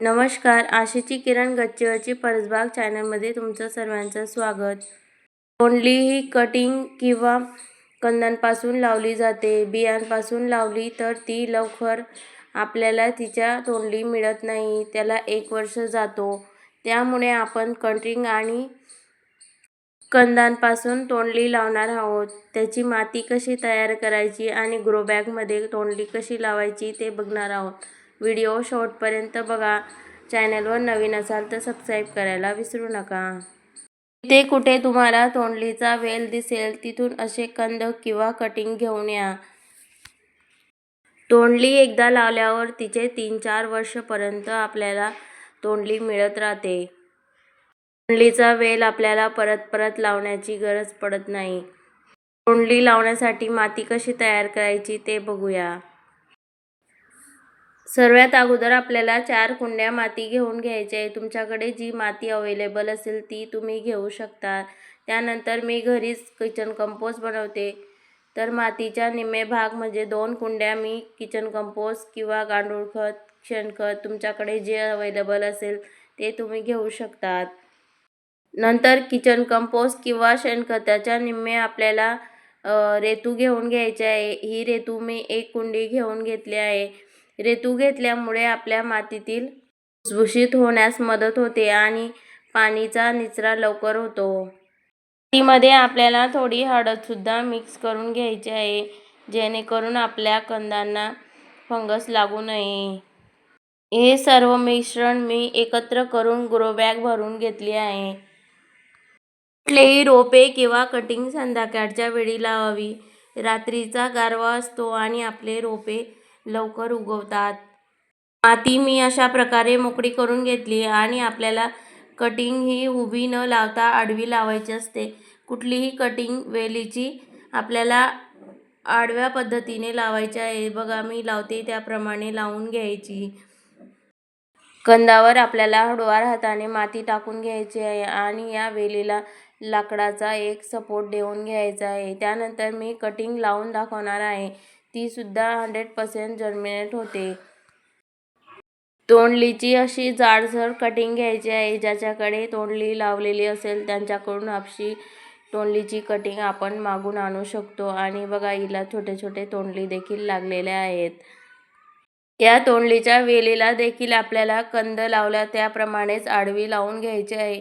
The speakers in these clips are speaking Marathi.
नमस्कार आशेची किरण गच्चीवरची परसबाग चॅनलमध्ये तुमचं सर्वांचं स्वागत. तोंडली ही कटिंग किंवा कंदांपासून लावली जाते. बियांपासून लावली तर ती लवकर आपल्याला तिच्या तोंडली मिळत नाही त्याला एक वर्ष जातो. त्यामुळे आपण कटिंग आणि कंदांपासून तोंडली लावणार आहोत. त्याची माती कशी तयार करायची आणि ग्रोबॅगमध्ये तोंडली कशी लावायची ते बघणार आहोत. व्हिडिओ शेवटपर्यंत बघा. चॅनलवर नवीन असाल तर सबस्क्राईब करायला विसरू नका. इथे कुठे तुम्हाला तोंडलीचा वेल दिसेल तिथून असे कंद किंवा कटिंग घेऊन या. तोंडली एकदा लावल्यावर तिचे तीन चार वर्षपर्यंत आपल्याला तोंडली मिळत राहते. तोंडलीचा वेल आपल्याला परत परत लावण्याची गरज पडत नाही. तोंडली लावण्यासाठी माती कशी तयार करायची ते बघूया. सर्वात अगोदर आपल्याला चार कुंड्या माती घेऊन घ्यायची आहे तुमच्याकडे जी माती अवेलेबल असेल ती तुम्ही घेऊ शकता. त्यानंतर मी घरीच किचन कंपोस्ट बनवते. तर मातीच्या निम्मे भाग म्हणजे दोन कुंड्या मी किचन कंपोस्ट किंवा गांडूळ खत शेणखत तुमच्याकडे जे अवेलेबल असेल ते तुम्ही घेऊ शकतात. नंतर किचन कंपोस्ट किंवा शेणखताच्या निम्मे आपल्याला रेतू घेऊन घ्यायचे आहे. ही रेतू मी एक कुंडी घेऊन घेतली आहे. रेतू घेतल्यामुळे आपल्या मातीतील भुसभुशीत होण्यास मदत होते आणि पाणीचा निचरा लवकर होतो. मातीमध्ये आपल्याला थोडी हळदसुद्धा मिक्स करून घ्यायची आहे जेणेकरून आपल्या कंदांना फंगस लागू नये. हे सर्व मिश्रण मी एकत्र करून ग्रोबॅग भरून घेतली आहे. कुठलेही रोपे किंवा कटिंग संध्याकाळच्या वेळी लावावी. रात्रीचा गारवा असतो आणि आपले रोपे लवकर उगवतात. माती मी अशा प्रकारे मोकळी करून घेतली आणि आपल्याला कटिंग ही उभी न लावता आडवी लावायची असते. कुठलीही कटिंग वेलीची आपल्याला आडव्या पद्धतीने लावायची आहे. बघा मी लावते त्याप्रमाणे लावून घ्यायची. कंदावर आपल्याला हळूवार हाताने माती टाकून घ्यायची आहे आणि या वेलीला लाकडाचा एक सपोर्ट देऊन घ्यायचा आहे. त्यानंतर मी कटिंग लावून दाखवणार आहे. ती सुद्धा हंड्रेड पर्सेंट जर्मिनेट होते. तोंडलीची अशी जाडसर कटिंग घ्यायची आहे ज्याच्याकडे तोंडली लावलेली असेल त्यांच्याकडून आपशी तोंडलीची कटिंग आपण मागून आणू शकतो. आणि बघा हिला छोटे छोटे तोंडली देखील लागलेले आहेत. या तोंडलीच्या वेलीला देखील आपल्याला कंद लावल्या त्याप्रमाणेच आडवी लावून घ्यायची आहे.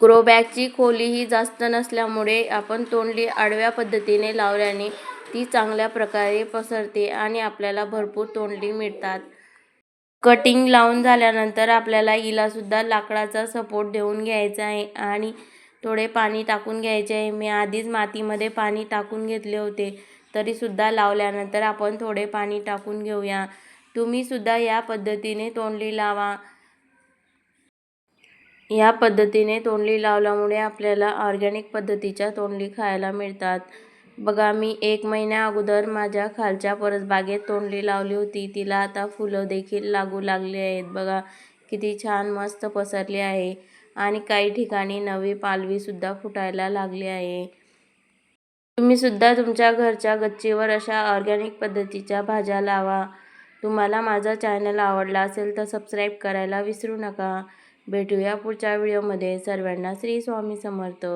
ग्रोबॅगची खोली ही जास्त नसल्यामुळे आपण तोंडली आडव्या पद्धतीने लावल्याने ती चांगल्या प्रकारे पसरते आणि आपल्याला भरपूर तोंडली मिळतात. कटिंग लावून झाल्यानंतर आपल्याला हिलासुद्धा लाकडाचा सपोर्ट देऊन घ्यायचा आहे आणि थोडे पाणी टाकून घ्यायचे आहे. मी आधीच मातीमध्ये पाणी टाकून घेतले होते तरीसुद्धा लावल्यानंतर आपण थोडे पाणी टाकून घेऊया. तुम्हीसुद्धा या पद्धतीने तोंडली लावा. या पद्धतीने तोंडली लावल्यामुळे आपल्याला ऑर्गॅनिक पद्धतीच्या तोंडली खायला मिळतात. बघा मी एक महिन्या अगोदर माझ्या खालच्या परसबागेत तोंडली लावली होती. तिला आता फुलं देखील लागू लागली आहेत. बघा किती छान मस्त पसरली आहे. आणि काही ठिकाणी नवी पालवीसुद्धा फुटायला लागली आहे. तुम्हीसुद्धा तुमच्या घरच्या गच्चीवर अशा ऑर्गॅनिक पद्धतीच्या भाज्या लावा. तुम्हाला माझा चॅनल आवडला असेल तर सबस्क्राईब करायला विसरू नका. भेटूया पुढच्या व्हिडिओमध्ये. सर्वांना श्री स्वामी समर्थ.